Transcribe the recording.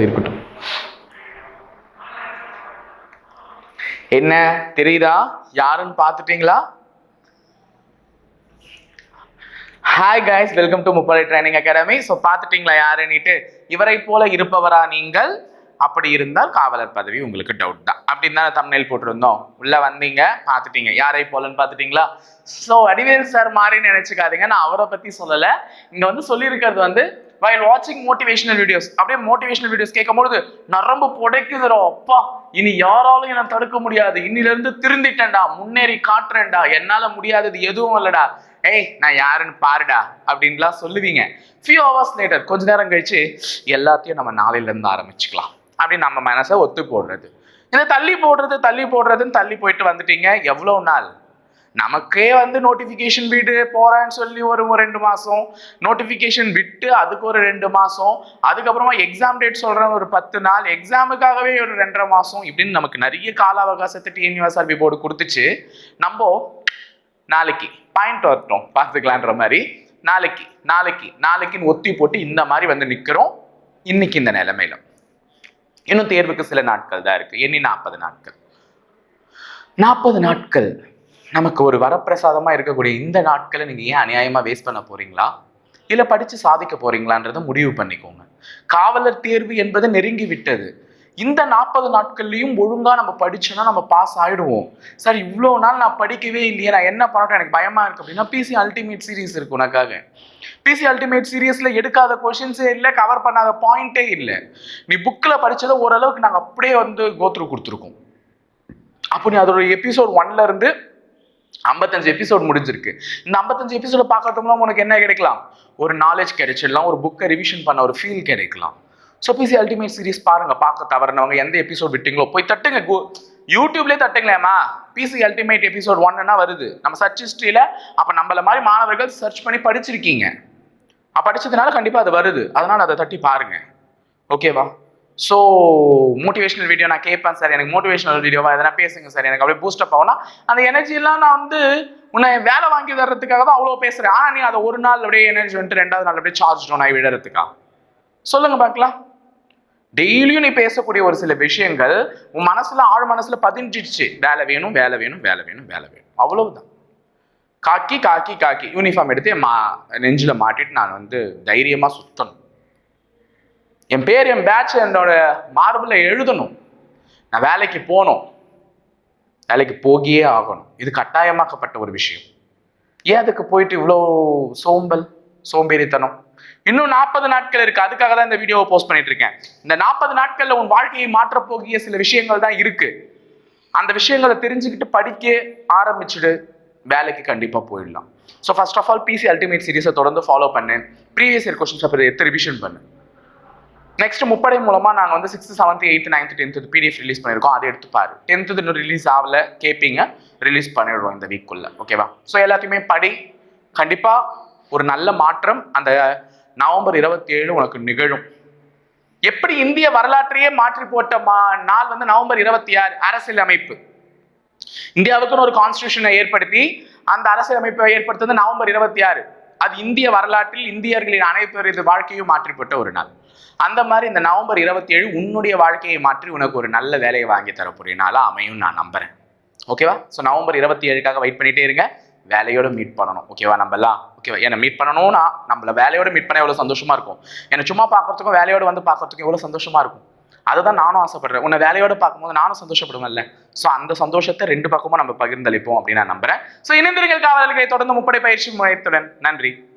அது இருக்கட்டும். என்ன தெரியுதா? யாருன்னு பார்த்துட்டீங்களா? Hi guys welcome to Muppadai training academy so பார்த்துட்டீங்களா யாருன்னுட்டு? இவரை போல இருப்பவரா நீங்கள்? அப்படி இருந்தால் காவலர் பதவி உங்களுக்கு டவுட் தான். அப்படின்னு தான் தமிழில் போட்டிருந்தோம். உள்ள வந்தீங்க பார்த்துட்டீங்க. யாரை போலன்னு பார்த்துட்டீங்களா? ஸோ வடிவேல் சார் மாதிரி நினச்சிக்காதீங்க. நான் அவரை பத்தி சொல்லலை. இங்கே வந்து சொல்லியிருக்கிறது வந்து வைல் வாட்சிங் மோட்டிவேஷனல் வீடியோஸ் அப்படியே மோட்டிவேஷனல் வீடியோஸ் கேட்கும்போது நரம்பு புடைக்குதுரோ அப்பா. இனி யாராலும் என்ன தடுக்க முடியாது. இன்னிலிருந்து திருந்திட்டேன்டா முன்னேறி காட்டுறேன்டா. என்னால முடியாதது எதுவும் இல்லடா. ஏய் நான் யாருன்னு பாருடா அப்படின்லாம் சொல்லுவீங்க. ஃபியூ ஹவர்ஸ் லேட்டர் கொஞ்ச நேரம் கழிச்சு எல்லாத்தையும் நம்ம நாளையிலேருந்து ஆரம்பிச்சுக்கலாம். அப்படின்னு நம்ம மனசை ஒத்து போடுறது இந்த தள்ளி போடுறது தள்ளி போடுறதுன்னு தள்ளி போயிட்டு வந்துட்டீங்க. எவ்வளோ நாள்? நமக்கே வந்து நோட்டிஃபிகேஷன் வீடு போறேன்னு சொல்லி ஒரு ரெண்டு மாசம். நோட்டிஃபிகேஷன் விட்டு அதுக்கு ஒரு ரெண்டு மாசம். அதுக்கப்புறமா எக்ஸாம் டேட் சொல்றேன் ஒரு பத்து நாள். எக்ஸாமுக்காகவே ஒரு ரெண்டரை மாசம் இப்படின்னு நமக்கு நிறைய கால அவகாசத்தை டிஎன்யூஎஸ்ஆர்பி போர்டு கொடுத்துச்சு. நம்ம நாளைக்கு பாயிண்ட் வரட்டும். பார்த்துக்கலான்ற மாதிரி. நாளைக்கு நாளைக்கு நாளைக்குன்னு ஒத்தி போட்டு இந்த மாதிரி வந்து நிற்கிறோம் இன்னைக்கு இந்த நிலைமையில. இன்னும் தேர்வுக்கு சில நாட்கள் தான் இருக்கு. எண்ணி நாற்பது நாட்கள். நாற்பது நாட்கள். நமக்கு ஒரு வரப்பிரசாதமாக இருக்கக்கூடிய இந்த நாட்களை நீங்கள் ஏன் அநியாயமாக வேஸ்ட் பண்ண போறீங்களா? இல்லை படித்து சாதிக்க போறீங்களான்றதை முடிவு பண்ணிக்கோங்க. காவலர் தேர்வு என்பது நெருங்கி விட்டது. இந்த நாற்பது நாட்கள்லையும் ஒழுங்காக நம்ம படிச்சோம்னா நம்ம பாஸ் ஆகிடுவோம் சார் இவ்வளோ நாள் நான் படிக்கவே இல்லையே நான் என்ன பண்ணட்டும் எனக்கு பயமாக இருக்கு அப்படின்னா பிசி அல்டிமேட் சீரீஸ் இருக்கு உனக்காக. பிசி அல்டிமேட் சீரியஸில் எடுக்காத கொஷின்ஸே இல்லை கவர் பண்ணாத பாயிண்டே இல்லை. நீ புக்கில் படித்ததை ஓரளவுக்கு நாங்கள் அப்படியே வந்து கோத்ரூ கொடுத்துருக்கோம். அப்போ நீ அதோட எபிசோட் ஒன்லேருந்து ஐம்பத்தஞ்சு எபிசோட் முடிஞ்சிருக்கு. இந்த ஐம்பத்தஞ்சு எபிசோட பார்க்கறதுக்குலாம் உனக்கு என்ன கிடைக்கலாம்? ஒரு நாலேஜ் கிடைச்சிடலாம் ஒரு புக்கை ரிவிஷன் பண்ண ஒரு ஃபீல் கிடைக்கலாம். ஸோ பிசி அல்டிமேட் சீரிஸ் பாருங்க பார்க்க தவறினவங்க எந்த எபிசோட் விட்டீங்களோ போய் தட்டுங்க யூடியூப்லேயே தட்டுங்களேம்மா பிசி அல்டிமேட் எபிசோட் ஒன்னுனா வருது. நம்ம சர்ச் ஹிஸ்ட்ரியில் அப்போ நம்மள மாதிரி மாணவர்கள் சர்ச் பண்ணி படிச்சிருக்கீங்க. படிச்சதுனால கண்டிப்பாக அது வருது. அதனால அதை தட்டி பாருங்க. ஓகேவா ஸோ மோட்டிவேஷனல் வீடியோ நான் கேட்பேன் சார் எனக்கு மோட்டிவேஷனல் வீடியோவா எதனா பேசுங்க சார் எனக்கு அப்படியே பூஸ்டப் ஆகும்னா அந்த எனர்ஜிலாம் நான் வந்து உன்னை வேலை வாங்கி தர்றதுக்காக தான் அவ்வளோ பேசுகிறேன் ஆனால் நீ அதை ஒரு நாள் அப்படியே எனர்ஜி வந்துட்டு ரெண்டாவது நாள் அப்படியே சார்ஜ் டவுன் ஆகி விடுறதுக்கா? சொல்லுங்க பார்க்கலாம். டெய்லியும் நீ பேசக்கூடிய ஒரு சில விஷயங்கள் உன் மனசுல ஆழ் மனசுல பதிஞ்சிடுச்சு. வேலை வேணும் வேலை வேணும் வேலை வேணும் வேலை வேணும். அவ்வளவுதான். காக்கி காக்கி காக்கி. யூனிஃபார்ம் எடுத்து மா நெஞ்சில் மாட்டிட்டு நான் வந்து தைரியமாக சுத்தணும். என் பேர் என் பேட்ச் என்னோட மார்பில் எழுதணும். நான் வேலைக்கு போகணும். வேலைக்கு போகியே ஆகணும். இது கட்டாயமாக்கப்பட்ட ஒரு விஷயம். ஏன் அதுக்கு போயிட்டு இவ்வளோ சோம்பல் சோம்பேறித்தனம்? இன்னும் நாற்பது நாட்கள் இருக்கு. அதுக்காக தான் இந்த வீடியோவை போஸ்ட் பண்ணிட்டு இருக்கேன். இந்த நாற்பது நாட்கள்ல உன் வாழ்க்கையை மாற்றப்போகிய சில விஷயங்கள் தான் இருக்கு. அந்த விஷயங்களை தெரிஞ்சுக்கிட்டு படிக்க ஆரம்பிச்சுட்டு வேலைக்கு கண்டிப்பாக போயிடலாம். So first of all PC ultimate சீரீஸை தொடர்ந்து ஃபாலோ பண்ணு ப்ரீவியஸ் இயர் கொஸ்டின்ஸ் அப்புறம் ரிவிஷன் பண்ணு நெக்ஸ்ட் முப்படை மூலமா நாங்கள் வந்து sixth seventh eighth ninth tenth PDF release பண்ணியிருக்கோம். அதை எடுத்துப்பாரு டென்த்து இன்னும் ரிலீஸ் ஆகல. கேட்பீங்க ரிலீஸ் பண்ணிடுவோம் இந்த வீக்குள்ளே ஓகேவா ஸோ எல்லாத்தையுமே படி. கண்டிப்பா ஒரு நல்ல மாற்றம் அந்த நவம்பர் இருபத்தி ஏழு உனக்கு நிகழும். எப்படி இந்திய வரலாற்றையே மாற்றி போட்ட மா நாள் வந்து நவம்பர் இருபத்தி ஆறு அரசியல் அமைப்பு இந்தியாவுக்குன்னு ஒரு கான்ஸ்டியூஷனை ஏற்படுத்தி அந்த அரசியல் அமைப்பை ஏற்படுத்துவது நவம்பர் இருபத்தி ஆறு அது இந்திய வரலாற்றில் இந்தியர்களின் அனைத்து வாழ்க்கையும் மாற்றிப்பட்ட ஒரு நாள். அந்த மாதிரி இந்த நவம்பர் இருபத்தி ஏழு உன்னுடைய வாழ்க்கையை மாற்றி உனக்கு ஒரு நல்ல வேலையை வாங்கி தரக்கூடிய நாளாக அமையும் நான் நம்புறேன். ஓகேவா ஸோ நவம்பர் இருபத்தி ஏழுக்காக வெயிட் பண்ணிட்டே இருங்க. வேலையோட மீட் பண்ணணும். ஓகேவா நம்மலாம் ஓகேவா என்னை மீட் பண்ணணும்னா நம்மள வேலையோட மீட் பண்ண எவ்வளோ சந்தோஷமா இருக்கும். என்னை சும்மா பார்க்கறதுக்கும் வேலையோட வந்து பார்க்கறதுக்கும் எவ்வளோ சந்தோஷமா இருக்கும். அதுதான் நானும் ஆசைப்படுறேன். உன்னை வேலையோட பார்க்கும்போது நானும் சந்தோஷப்படுவேன்ல. ஸோ அந்த சந்தோஷத்தை ரெண்டு பக்கமும் நம்ம பகிர்ந்தளிப்போம் அப்படின்னு நான் நம்புறேன். ஸோ இணைந்திருங்கள் காவலர்களை தொடர்ந்து முப்படை பயிற்சி முறையத்துடன் நன்றி.